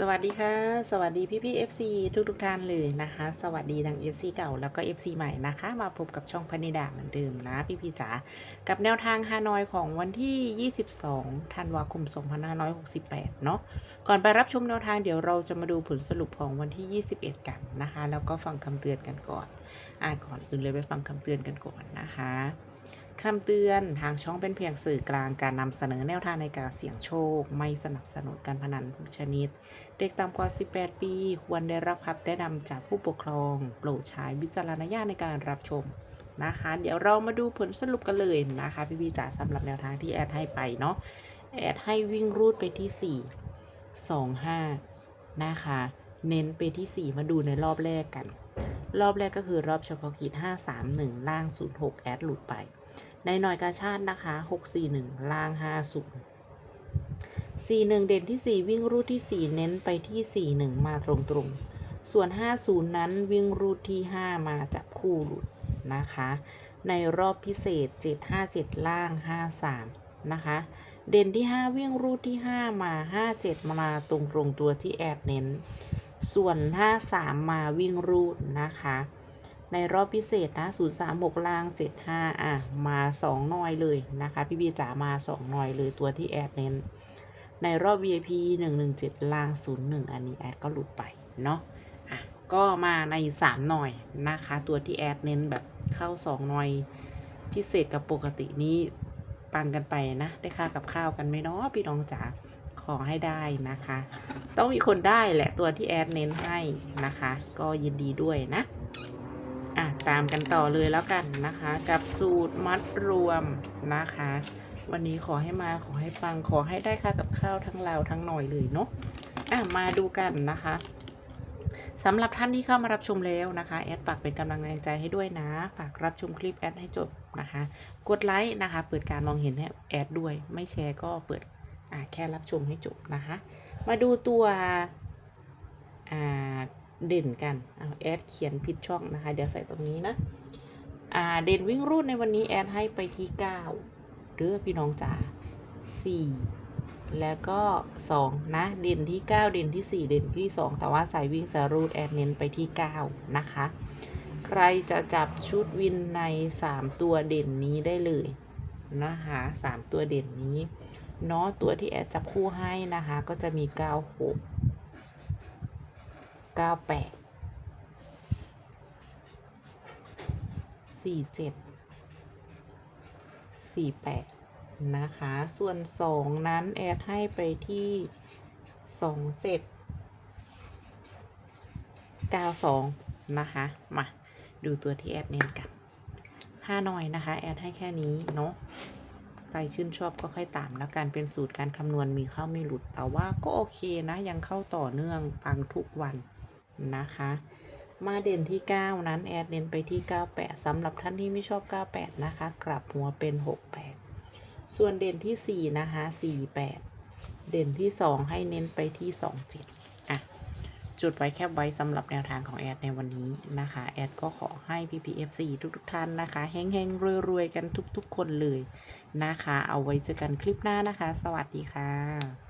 สวัสดีค่ะ สวัสดีพี่พี่ๆ FC ทุกทุกท่านเลยนะคะ สวัสดีทั้ง FC เก่าแล้วก็ FC ใหม่นะคะ มาพบกับช่องพนิดาเหมือนเดิมนะ พี่พี่จ๋ากับแนวทางฮานอยของวันที่ 22 ธันวาคม 2568 เนาะก่อนไปรับชมแนวทางเดี๋ยวเราจะมาดูผลสรุปของวันที่ 21 กันนะคะ แล้วก็ฟังคำเตือนกันก่อนอ่าก่อนอื่นเลยไปฟังคำเตือนกันก่อนนะคะ คำเตือนทางช่องเป็นเพียงสื่อกลางการนำเสนอแนวทางในการเสี่ยงโชค ไม่สนับสนุนการพนันทุกชนิด เด็กต่ำกว่า 18 ปี ควรได้รับคำแนะนำจากผู้ปกครอง โปรดใช้วิจารณญาณในการรับชมนะคะ เดี๋ยวเรามาดูผลสรุปกันเลยนะคะ พี่พีจ๋าสำหรับแนวทางที่แอดให้ไปเนาะแอดให้วิ่งรูดไปที่ 4 2 5 นะคะ เน้นไปที่ 4 มาดูในรอบแรกกัน รอบแรกก็คือรอบเฉพาะกิจ 531 ล่าง 06 แอดหลุดไป ในหน่อยกาชาตินะคะ 641 ล่าง 50 41 เด่นที่ 4 วิ่งรูดที่ 4 เน้นไปที่ 41 มาตรงๆ ส่วน 50 นั้นวิ่งรูดที่ 5 มาจับคู่หลุดนะคะ ในรอบพิเศษ 757 ล่าง 53 นะคะ เด่นที่ 5 วิ่งรูดที่ 5 มา 57 มาตรงๆ ตัวที่แอดเน้น ส่วน 53 มาวิ่งรูดนะคะ ในรอบพิเศษนะ 036ล่าง 75 อะ มา 2 หน่อยเลยนะคะ พี่บีจ๋ามา 2 หน่อยเลยตัวที่แอดเน้น ในรอบ VIP 117ล่าง 01 อันนี้แอดก็หลุดไปเนาะ อะ ก็มาใน 3 หน่อยนะคะ ตัวที่แอดเน้นแบบเข้า 2 หน่อย พิเศษกับปกตินี้ปังกันไปนะ ได้ค่ากับข้าวกันไหมเนาะพี่น้องจ๋า ขอให้ได้นะคะ ต้องมีคนได้แหละตัวที่แอดเน้นให้นะคะ ก็ยินดีด้วยนะอะตามกันต่อเลยแล้วกันนะคะ กับสูตรมัดรวมนะคะ วันนี้ขอให้มาขอให้ฟังขอให้ได้ค่ากับข้าวทั้งเราทั้งหน่อยเลยเนาะอะมาดูกันนะคะสำหรับท่านที่เข้ามารับชมแล้วนะคะ แอดฝากเป็นกำลังใจให้ด้วยนะ ฝากรับชมคลิปแอดให้จบนะคะ กดไลค์นะคะ เปิดการมองเห็นให้แอดด้วย ไม่แชร์ก็เปิด แค่รับชมให้จบนะคะ มาดูตัวอ่าเด่นกันเอาแอดเขียนผิดช่องนะคะ เดี๋ยวใส่ตรงนี้นะอ่าเด่นวิ่งรูดในวันนี้แอดให้ไปที่เก้าเด้อพี่น้องจ๋าสี่แล้วก็สองนะ เด่นที่เก้าเด่นที่สี่เด่นที่สองแต่ว่าสายวิ่งสายรูดแอดเน้นไปที่เก้านะคะ ใครจะจับชุดวินในสามตัวเด่นนี้ได้เลยนะคะสามตัวเด่นนี้ เนาะตัวที่แอดจับคู่ให้นะคะ ก็จะมีเก้าหกเก้าแปดสี่เจ็ดสี่แปดนะคะ ส่วนสองนั้น แอดให้ไปที่สองเจ็ดเก้าสองนะคะ มา ดูตัวที่แอดเน้นกันห้าหน่อยนะคะ แอดให้แค่นี้ เนาะ ใครชื่นชอบก็ค่อยตามแล้วกันเป็นสูตรการคำนวณมีเข้าไม่หลุด แต่ว่าก็โอเคนะ ยังเข้าต่อเนื่องฟังทุกวันนะคะ มาเด่นที่ 9 นั้นแอดเน้นไปที่ 98สำหรับท่านที่ไม่ชอบ 98 นะคะ กลับหัวเป็น 68 ส่วนเด่นที่ 4 นะคะ 48 เด่นที่ 2 ให้เน้นไปที่ 27 จุดไว้แคบไว้สำหรับแนวทางของแอดในวันนี้นะคะ แอดก็ขอให้ PPFC ทุกๆท่านนะคะเฮงๆรวยๆกันทุกๆ คนเลยนะคะ เอาไว้เจอกันคลิปหน้านะคะ สวัสดีค่ะ